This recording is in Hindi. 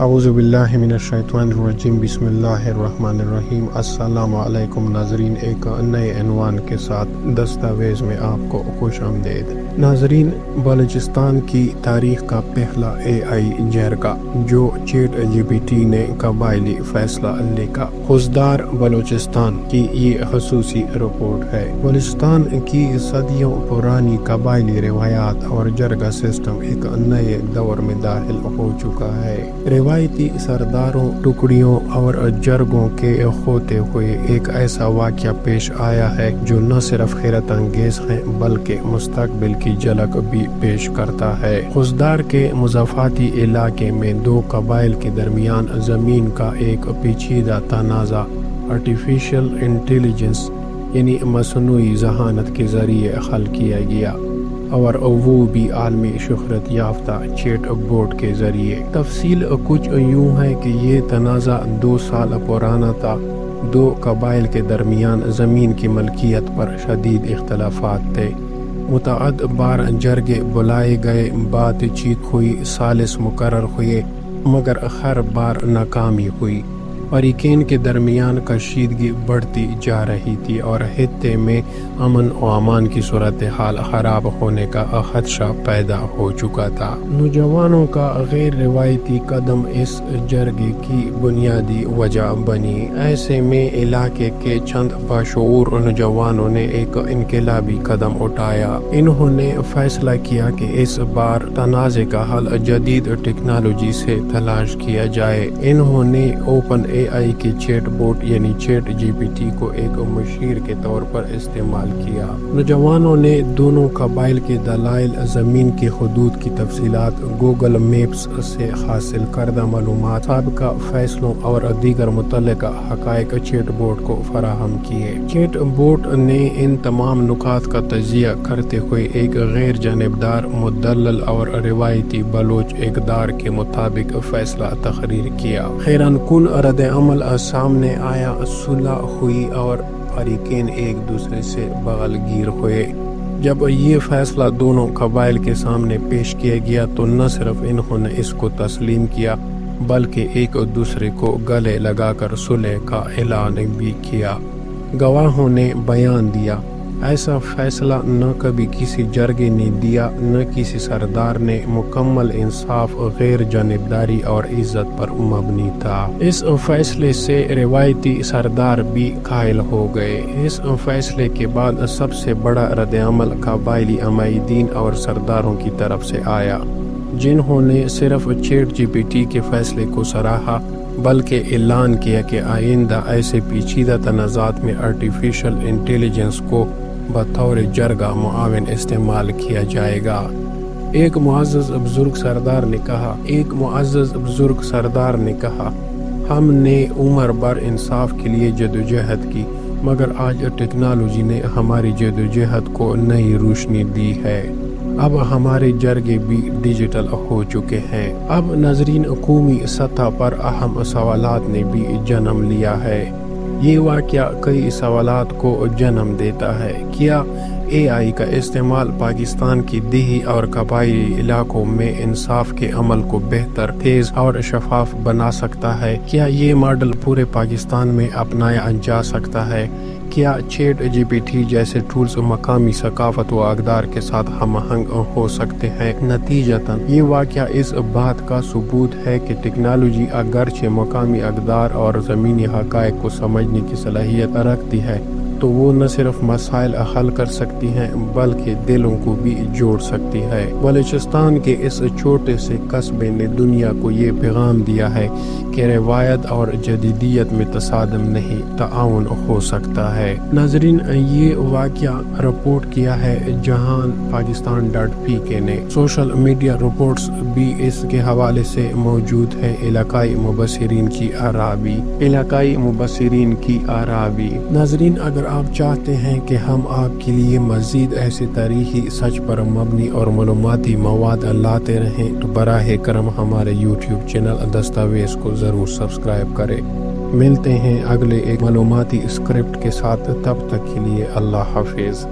अवज़बिल्लिमिनशैतवानरजीम बिस्मिल्लाहिर्रहमानिर्रहीम अस्सलामुअलैकुम नाजरीन एक नए अनवान के साथ दस्तावेज़ में आपको खुश आमदेद। नाजरीन, बलूचिस्तान की तारीख का पहला ए आई जरगा जो चेट जी बी टी ने कबायली फैसला लिखा। खुशदार बलूचिस्तान की ये खसूसी रिपोर्ट है। बलूचिस्तान की सदियों पुरानी कबायली रवायात और जरगा सिस्टम एक नए दौर में दाखिल हो चुका है। रिवायती सरदारों, टुकड़ियों और जरगों के होते हुए एक ऐसा वाक्य पेश आया है जो न सिर्फ़ हैरत अंगेज है, बल्कि मुस्तकबिल की झलक भी पेश करता है। खुशदार के मुजाफाती इलाके में दो कबाइल के दरमियान ज़मीन का एक पेचीदा तनाज़ा आर्टिफिशियल इंटेलिजेंस यानी मसनू जहानत के ज़रिए हल किया गया। और वो भी आलमी शहरत याफ्ता चेट बोर्ड के ज़रिए। तफसील कुछ यूँ है कि ये तनाज़ा दो साल पुराना था। दो कबाइल के दरमियान ज़मीन की मलकियत पर शदीद इख्तलाफात थे। मुतद बार जरगे बुलाए गए बातचीत हुई, सालिस मुकर हुए, मगर हर बार नाकामी हुई। फरीकेन के दरमियान कशीदगी बढ़ती जा रही थी और खत्े में अमन व अमान की सूरत हाल ख़राब होने का खदशा पैदा हो चुका था। नौजवानों का गैर रिवायती कदम इस जरगे की बुनियादी वजह बनी। ऐसे में इलाके के चंद बशूर नौजवानों ने एक इनकलाबी कदम उठाया। इन्होंने फैसला किया कि इस बार तनाज़े का हल जदीद टेक्नोलॉजी से तलाश किया जाए। इन्होंने ओपन ए आई के चैट बोट यानी चैट जीपीटी को एक मशीर के तौर पर इस्तेमाल किया। नौजवानों ने दोनों कबाइल के दलाइल ज़मीन के हदूद की तफसीत गूगल मैप्स से हासिल करदा मालूम सबका फैसलों और दीगर मुतल हक चैट बोट को फराहम किए। चैट बोट ने इन तमाम नुकात का तजिया करते हुए एक गैर जानबदार मुदल और रिवायती बलोच इकदार के मुताबिक फैसला तकरीर किया। हैरान कन रद अमल सामने आया सुलह हुई और फरीकेन एक दूसरे से बगलगीर हुए। जब ये फैसला दोनों कबाइल के सामने पेश किया गया तो न सिर्फ़ इन्होंने इसको तस्लीम किया, बल्कि एक दूसरे को गले लगाकर सुलह का ऐलान भी किया। गवाहों ने बयान दिया ऐसा फैसला न कभी किसी जरगे ने दिया, न किसी सरदार ने। मुकम्मल इंसाफ गैर जानबदारी और इज़्ज़त पर मबनी था। इस फैसले से रिवायती सरदार भी कायल हो गए। इस फैसले के बाद सबसे बड़ा रद्दमल कबायली अमादीन और सरदारों की तरफ़ से आया, जिन्होंने सिर्फ़ चेट जीपीटी के फैसले को सराहा, बल्कि ऐलान किया कि आइंदा ऐसे पेचीदा तनाज़ात में आर्टिफिशियल इंटेलिजेंस को बतौर जरगा मुआवन इस्तेमाल किया जाएगा। एक मुआज़ बुज़ुर्ग सरदार ने कहा, एक मुआज़ बुज़ुर्ग सरदार ने कहा, हमने उम्र भर इंसाफ के लिए जदोजहद की, मगर आज टेक्नोलॉजी ने हमारी जदोजहद को नई रोशनी दी है। अब हमारे जरगे भी डिजिटल हो चुके हैं। अब नजरीन, कौमी सतह पर अहम सवाल ने भी जन्म लिया है। ये वाक्य कई सवाल को जन्म देता है। क्या ए आई का इस्तेमाल पाकिस्तान की देही और कबाई इलाकों में इंसाफ के अमल को बेहतर, तेज और शफाफ बना सकता है? क्या ये मॉडल पूरे पाकिस्तान में अपनाया जा सकता है? क्या चेट जी पी टी जैसे टूल्स, मकामी सकाफत व अकदार के साथ हम आहंग हो सकते हैं। नतीजतन, ये वाक़ इस बात का सबूत है कि टेक्नोलॉजी अगरचे मकामी अकदार और ज़मीनी हक़ को समझने की सलाहियत रखती है। तो वो न सिर्फ़ मसाइल हल कर सकती हैं, बल्कि दिलों को भी जोड़ सकती है। बलूचिस्तान के इस छोटे से कस्बे ने दुनिया को ये पैगाम दिया है कि रवायत और जदीदियत में तसादम नहीं, ताउन हो सकता है। नाजरीन, ये वाक़ रिपोर्ट किया है जहान पाकिस्तान डॉट पी के ने। सोशल मीडिया रिपोर्ट्स भी इसके हवाले से मौजूद है। इलाकाई मुबसरीन की आराबी इलाकाई मुबसरीन की आराबी नाजरीन अगर आप चाहते हैं कि हम आपके लिए मज़ीद ऐसे तारीखी सच पर मबनी और मालूमती मवाद लाते रहें तो बरह करम हमारे यूट्यूब चैनल दस्तावेज़ को ज़रूर सब्सक्राइब करें। मिलते हैं अगले एक मालूमती स्क्रिप्ट के साथ, तब तक के लिए अल्लाह हाफिज़।